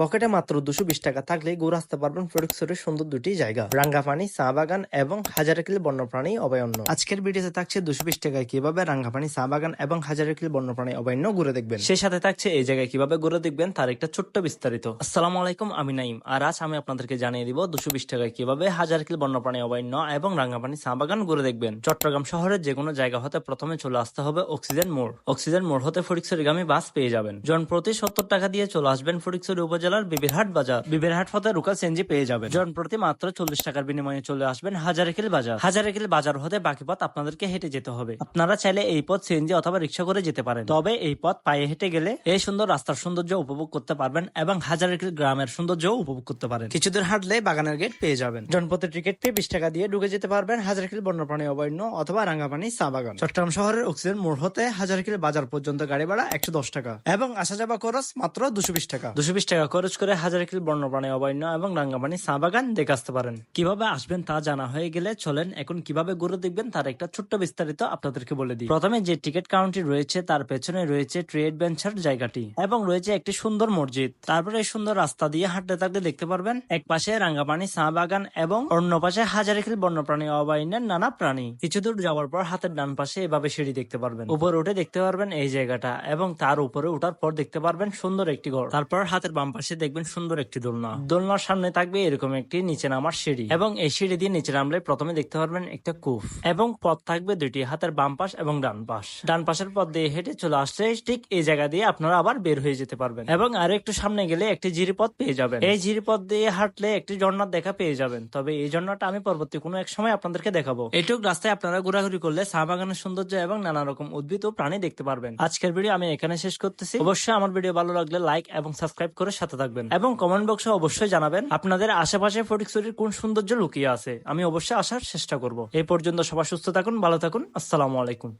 পকেটে মাত্র দুশো বিশ টাকা থাকলে ঘুরে আসতে পারবেন ফটিকছড়ির সুন্দর দুটি জায়গা। রাঙ্গাপানি, চা বাগান এবং হাজারকিল বন্যপ্রাণী অভয়ারণ্য। আজকের ভিডিওতে থাকছে দুশো বিশ টাকায় কীভাবে রাঙ্গাপানি, চা বাগান এবং হাজারকিল বন্যপ্রাণী অভয়ারণ্য ঘুরে দেখবেন। সেই সাথে থাকছে এই জায়গায় কীভাবে ঘুরে দেখবেন তার একটা ছোট্ট বিস্তারিত। আসসালামু আলাইকুম, আমি নাইম আর আজ আমি আপনাদেরকে জানিয়ে দিব দুশো বিশ টাকায় কীভাবে হাজারকিল বন্যপ্রাণী অভয়ারণ্য এবং রাঙ্গাপানি, চা বাগান ঘুরে দেখবেন। চট্টগ্রাম শহরের যে কোনো জায়গা হতে প্রথমে চলে আসতে হবে অক্সিজেন মোড়। অক্সিজেন মোড় হতে ফটিকছড়িগামী বাস পেয়ে যাবেন। জন প্রতি সত্তর টাকা দিয়ে চলে আসবেন ফটিকছড়ি উপজেলার বিবিরহাট বাজার। বিবিরহাট পথে রুকা সেনজি পেয়ে যাবেন। জন প্রতি মাত্র চল্লিশ টাকার বিনিময়ে চলে আসবেন হাজারেকিল বাজার। হাজারেকিল বাজার হতে বাকি পথ আপনাদেরকে হেঁটে যেতে হবে। আপনারা চাইলে এই পথ সিএনজি অথবা রিক্সা করে যেতে পারেন। তবে এই পথ পায়ে হেঁটে গেলে এই সুন্দর রাস্তার সৌন্দর্য উপভোগ করতে পারবেন এবং হাজারেকিল গ্রামের সৌন্দর্য উপভোগ করতে পারেন। কিছুদূর হাঁটলে বাগানের গেট পেয়ে যাবেন। জনপথের টিকিট পেয়ে বিশ টাকা দিয়ে ঢুকে যেতে পারবেন হাজারকিল বন্যপ্রাণী অভয়ারণ্য অথবা রাঙ্গাপানি চা বাগান। চট্টগ্রাম শহরের অক্সিজেন মোড় হতে হাজারকিল বাজার পর্যন্ত গাড়ি ভাড়া একশো দশ টাকা এবং আসা যাওয়া খরচ মাত্র দুশো বিশ টাকা। দুশো বিশ টাকা খরচ করে হাজারকিল বন্যপ্রাণী অভয়ারণ্য এবং রাঙ্গাপানি চা বাগান দেখে আসতে পারেন। কীভাবে আসবেন তা জানা হয়ে গেলে চলেন, এখন কীভাবে ঘুরে দেখবেন তার একটা ছোট্ট বিস্তারিত আপনাদেরকে বলে দিই। প্রথমে যে টিকিট কাউন্টার রয়েছে, তার পেছনে রয়েছে ট্রি অ্যাডভেঞ্চার জায়গাটি এবং রয়েছে একটি সুন্দর মসজিদ। তারপরে এই সুন্দর রাস্তা দিয়ে হাঁটতে থাকলে দেখতে পারবেন, এক পাশে রাঙ্গাপানি চা বাগান এবং অন্য পাশে হাজার হাজারিখিল বন্যপ্রাণী অভয়ারণ্যের নানা প্রাণী। কিছু দূর যাওয়ার পর হাতের ডান পাশে এভাবে সিঁড়ি দেখতে পারবেন। উপরে উঠে দেখতে পারবেন এই জায়গাটা এবং তার উপরে ওঠার পর দেখতে পারবেন সুন্দর একটি ঘর। তারপর হাতের বাম পাশে দেখবেন সুন্দর একটি দোলনা। দোলনার সামনে থাকবে এরকম একটি নিচে নামার সিঁড়ি এবং এই সিঁড়ি দিয়ে নিচে নামলে প্রথমে দেখতে পারবেন একটা কূপ এবং পথ থাকবে দুটি হাতের বাম পাশ এবং ডান পাশ। ডান পাশের পথ দিয়ে হেঁটে চলে আসলে ঠিক এই জায়গা দিয়ে আপনারা আবার বের হয়ে যেতে পারবেন এবং আর একটু সামনে গেলে একটি জিরিপথ পেয়ে যাবেন। এই জিরিপথ দিয়ে হাঁটলে একটি ঝর্ণার দেখা পেয়ে যাবেন। তবে এই ঝর্ণাটা আমি পরবর্তী কোনো এক সময় আপনাদেরকে দেখাবো। এটুক রাস্তায় আপনারা ঘোরাঘুরি করলে চা বাগানের সৌন্দর্য এবং নানা রকম উদ্ভিদ ও প্রাণী দেখতে পারবেন। আজকের ভিডিও আমি এখানে শেষ করতেছি। অবশ্যই আমার ভিডিও ভালো লাগলে লাইক এবং সাবস্ক্রাইব করে সাথে থাকবেন। এবং কমেন্ট বক্সে অবশ্যই জানাবেন আপনাদের আশেপাশে ফটিকছড়ির কোন সৌন্দর্য লুকিয়ে আছে। আমি অবশ্যই আসার চেষ্টা করব। এই পর্যন্ত সবাই সুস্থ থাকুন, ভালো থাকুন। আসসালামু আলাইকুম।